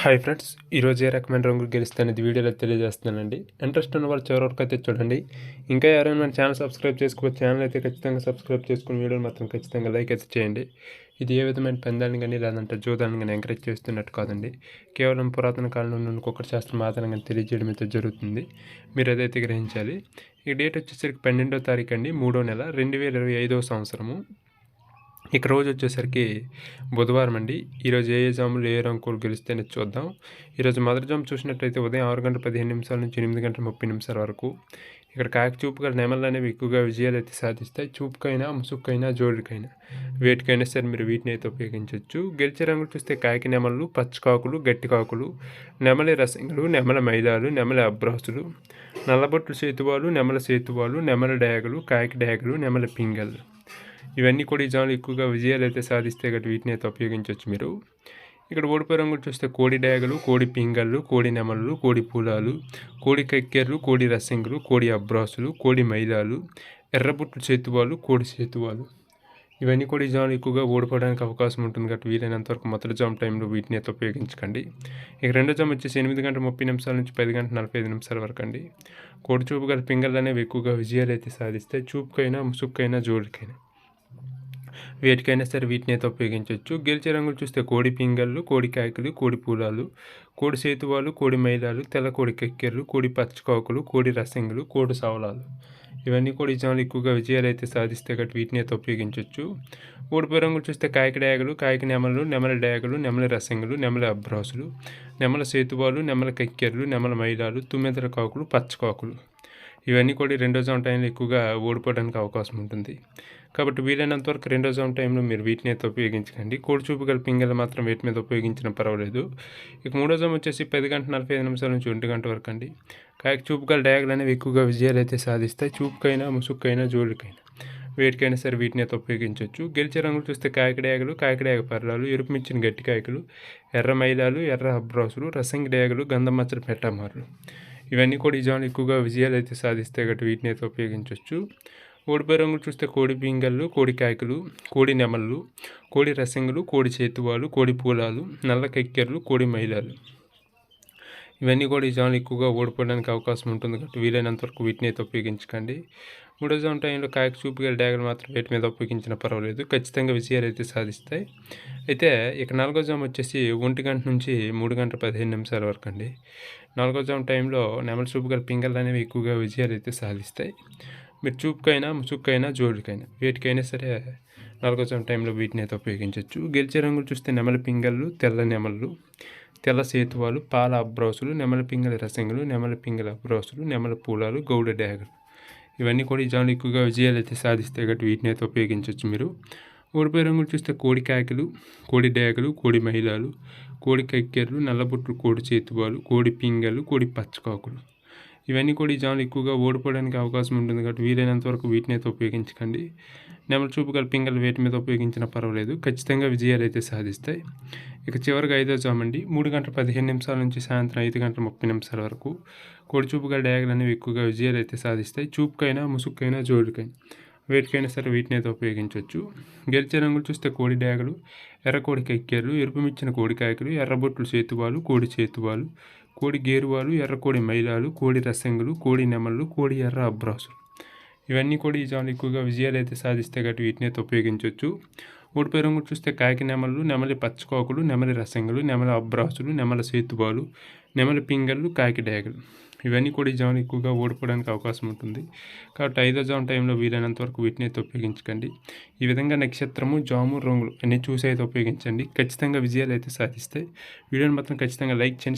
Hi friends ఈరోజు ఏ రకమైన రంగులు గెలుస్తానేది వీడియోలో తెలియజేస్తున్నానండి. ఇంట్రెస్ట్ ఉన్న వాళ్ళు చివరి వరకు అయితే చూడండి. ఇంకా ఎవరైనా మన ఛానల్ సబ్స్క్రైబ్ చేసుకోవచ్చు ఛానల్ అయితే ఖచ్చితంగా సబ్స్క్రైబ్ చేసుకుని వీడియోని మాత్రం ఖచ్చితంగా లైక్ అయితే చేయండి. ఇది ఏ విధమైన పందాన్ని కానీ లేదంటే జోదాన్ని కానీ ఎంకరేజ్ చేస్తున్నట్టు కాదండి. కేవలం పురాతన కాలంలో నుండి కుక్కర్ శాస్త్రం ఆధారంగా తెలియజేయడం అయితే జరుగుతుంది. మీరు అదైతే గ్రహించాలి. ఈ డేట్ వచ్చేసరికి పన్నెండో తారీఖు అండి మూడో నెల రెండు వేల ఇరవై ఐదవ సంవత్సరము. ఇక రోజు వచ్చేసరికి బుధవారం అండి. ఈరోజు ఏ ఏ జాములు ఏ రంగులు గెలిస్తేనే చూద్దాం. ఈరోజు మొదటి జాము చూసినట్లయితే ఉదయం ఆరు గంటల పదిహేను నిమిషాల నుంచి ఎనిమిది గంటల ముప్పై నిమిషాల వరకు. ఇక్కడ కాకి చూపుగా నెమలు అనేవి ఎక్కువగా విజయాలు అయితే సాధిస్తాయి. చూపుకైనా ముసుక్కైనా జోడికైనా. వేటికైనా సరే మీరు వీటిని అయితే ఉపయోగించవచ్చు గెలిచే రంగులు చూస్తే కాకి నెమలు పచ్చకాకులు గట్టి కాకులు నెమలి రసంగులు నెమల మైదాలు నెమల అబ్రాసులు నల్లబొట్లు సేతువాలు నెమల సేతువాలు నెమల డయాగలు కాకి డయాగలు నెమల పింగళ్ళు ఇవన్నీ కూడా ఈ జాములు ఎక్కువగా విజయాలు అయితే సాధిస్తే గట్టి వీటిని అయితే ఉపయోగించవచ్చు మీరు. ఇక్కడ ఓడిపోయే రంగులు చూస్తే కోడి డయాగలు కోడి పింగళ్ళు కోడి నెమళ్ళు కోడి పూలాలు కోడి కక్కెర్లు కోడి రసింగులు కోడి అబ్రాసులు కోడి మైదాలు ఎర్రబుట్టు చేతువాలు కోడి చేతువాలు. ఇవన్నీ కూడా ఈ జాములు ఎక్కువగా ఓడిపోవడానికి అవకాశం ఉంటుంది కాబట్టి వీలైనంతవరకు మొదటి జామ్ టైంలో వీటిని అయితే ఉపయోగించకండి. ఇక రెండో జామ్ వచ్చేసి ఎనిమిది గంటల ముప్పై నిమిషాల నుంచి పది గంటల నలభై ఐదు నిమిషాల వరకు అండి. కోడి చూపు గల పింగళ్ళు అనేవి ఎక్కువగా విజయాలు అయితే సాధిస్తాయి చూపుకైనా ముసుక్కైనా జోడికైనా వేటికైనా సరే వీటిని అయితే ఉపయోగించవచ్చు. గెలిచే రంగులు చూస్తే కోడి పింగళ్ళు కోడి కాయకులు కోడి పూలాలు కోడి సేతువాలు కోడి మైలాలు తెల్ల కోడి కెక్కెర్లు కోడి పచ్చకాకులు కోడి రసంగులు కోడి సవలాలు. ఇవన్నీ కూడా ఇజాములు ఎక్కువగా విజయాలు అయితే సాధిస్తే గట్టి వీటిని అయితే ఉపయోగించవచ్చు. ఓడిపోయే రంగులు చూస్తే కాయక డయాగలు కాయక నెమలు నెమల డయాగలు నెమల రసంగులు నెమల అబ్రాసులు నెమల సేతువాలు నెమల కక్కెర్లు నెమల మైలాలు తుమ్మెదల కాకులు పచ్చకాకులు. ఇవన్నీ కూడా రెండో జోన్ టైంలో ఎక్కువగా ఓడిపోవడానికి అవకాశం ఉంటుంది. కాబట్టి వీలైనంత వరకు రెండో జోన్ టైంలో మీరు వీటిని అయితే ఉపయోగించకండి. కోడి చూపు గల పింగలు మాత్రం వీటి మీద ఉపయోగించిన పర్వాలేదు. ఇక మూడో జోన్ వచ్చేసి పది గంట నలభై ఐదు నిమిషాల నుంచి ఒంటి గంట వరకు అండి. కాయకు చూపు గల డయాగులు అనేవి ఎక్కువగా విజయాలు అయితే సాధిస్తాయి. చూపుకైనా ముసుక్కైనా జోలికైనా. వేటికైనా సరే వీటిని అయితే ఉపయోగించవచ్చు. గెలిచే రంగులు చూస్తే కాయకడయాగలు కాయకడేగ పర్లాలు ఎరుపు మించిన గట్టి కాయకులు ఎర్ర మైలాలు ఎర్ర అబ్రాసులు రసంగి డయాగలు గంధం మచ్చలు పెట్టమారులు ఇవన్నీ కూడా ఈ జాన్ ఎక్కువగా విజయాలు అయితే సాధిస్తే గట్టి వీటిని అయితే ఉపయోగించవచ్చు ఓడిపోయి రంగులు చూస్తే కోడి పింగళ్ళు కోడి కాయకులు కోడి నెమళ్ళు కోడి రసంగులు కోడి చేతువాలు కోడి పూలాలు నల్ల కెక్కెర్లు కోడి మైలాలు. ఇవన్నీ కూడా ఈ జాన్లు ఎక్కువగా ఓడిపోవడానికి అవకాశం ఉంటుంది కాబట్టి వీలైనంత వరకు వీటిని అయితే ఉపయోగించకండి. మూడో జాన్ టైంలో కాయకు చూపుగల డ్యాగలు మాత్రం వీటి మీద ఉపయోగించిన పర్వాలేదు. ఖచ్చితంగా విజయాలు అయితే సాధిస్తాయి. అయితే ఇక నాలుగో జామ్ వచ్చేసి ఒంటి గంట నుంచి మూడు గంటల పదిహేను నిమిషాల వరకు అండి. నాలుగో జామ్ టైంలో నెమల చూపుగల పింగళ్ళు అనేవి ఎక్కువగా విజయాలు అయితే సాధిస్తాయి. మీరు చూపుకైనా ముసుక్కైనా జోడుకైనా వేటికైనా సరే నాలుగో జామ్ టైంలో వీటిని అయితే ఉపయోగించవచ్చు గెలిచే రంగులు చూస్తే నెమల పింగళ్ళు తెల్ల నెమళ్ళు తెల్ల సేతువాలు పాల అబ్రోసులు నెమల పింగళ రసంగులు నెమల పింగళ అబ్రోసులు నెమల పూలాలు గౌడ డ్యాగలు. ఇవన్నీ కూడా ఈ జాములు ఎక్కువగా విజయాలు అయితే సాధిస్తాయి కాబట్టి వీటిని అయితే ఉపయోగించవచ్చు మీరు. ఓడిపోయే రంగులు చూస్తే కోడి కాయకలు కోడి డ్యాగలు కోడి మహిళలు కోడి కక్కెర్లు నల్లబొట్లు కోడి చేతువాలు కోడి పింగలు కోడి పచ్చకాకులు. ఇవన్నీ కూడా ఈ జాములు ఎక్కువగా ఓడిపోవడానికి అవకాశం ఉంటుంది కాబట్టి వీలైనంత వరకు వీటిని అయితే ఉపయోగించకండి. నెమల చూపు గల పింగలు వేటి మీద ఉపయోగించినా పర్వాలేదు. ఖచ్చితంగా విజయాలు అయితే సాధిస్తాయి. ఇక చివరిగా ఐదో జామండి మూడు గంటల పదిహేను నిమిషాల నుంచి సాయంత్రం ఐదు గంటల ముప్పై నిమిషాల వరకు కోడి చూపు గల డయాగలు అనేవి ఎక్కువగా విజయాలు అయితే సాధిస్తాయి. చూపుకైనా ముసుక్కైనా జోడుకైనా. వేటికైనా సరే వీటిని అయితే ఉపయోగించవచ్చు గెలిచే రంగులు చూస్తే కోడి డాగలు ఎర్ర కోడి కెక్కేర్లు ఎరుపుమిచ్చిన కోడి కాయకులు ఎర్రబొట్లు చేతువాలు కోడి చేతువాలు కోడి గేరువాలు ఎర్ర కోడి మైలాలు కోడి రసంగులు కోడి నెమళ్ళు కోడి ఎర్ర అబ్రాసులు. ఇవన్నీ కూడా ఈ జాన్లు ఎక్కువగా విజయాలు అయితే సాధిస్తే గట్టి వీటిని అయితే ఉపయోగించవచ్చు ఓడిపోయే రంగులు చూస్తే కాకి నెమళ్ళు నెమలి పచ్చకోకులు నెమలి రసంగులు నెమల అబ్రాసులు నెమల సేతుబాలు నెమలి పింగళ్ళు కాకి డాగలు. ఇవన్నీ కూడా ఈ జాములు ఎక్కువగా ఓడిపోవడానికి అవకాశం ఉంటుంది. కాబట్టి ఐదో జాన్ టైంలో వీలైనంత వరకు వీటిని అయితే ఉపయోగించకండి. ఈ విధంగా నక్షత్రము జాము రంగులు అన్నీ చూసి అయితే ఉపయోగించండి. ఖచ్చితంగా విజయాలు అయితే సాధిస్తాయి. వీడియోని మాత్రం ఖచ్చితంగా లైక్ చేయండి